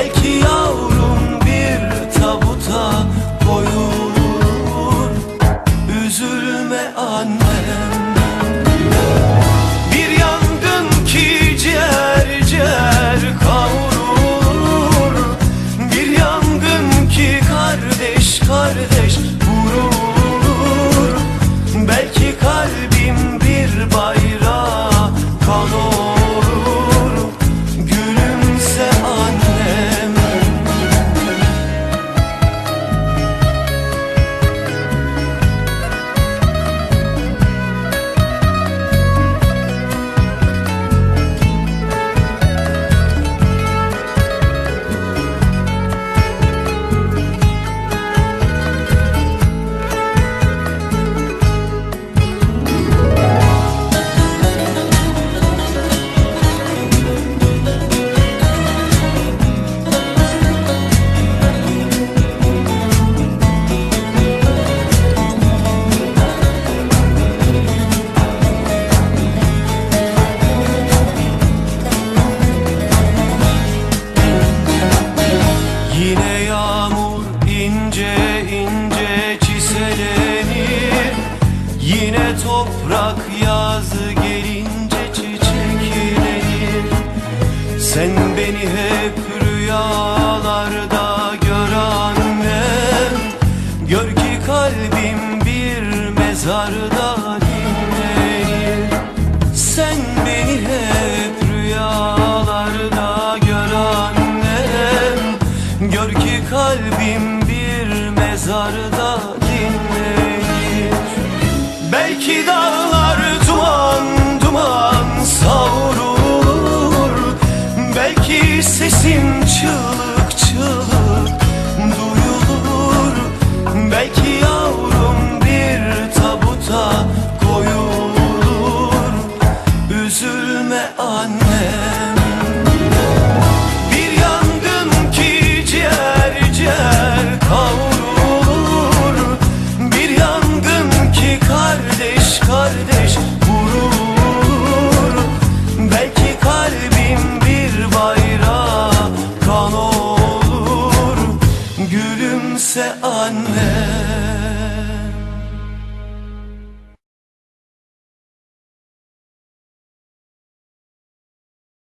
Belki yavrum bir tabuta koyulur. Üzülme annem ince ince çiselenir Yine toprak yazı gelince çiçeklenir Sen beni hep rüyalarda gör annem Gör ki kalbim bir mezarda Belki dağlar duman duman savrulur. Belki sesim çığlık help.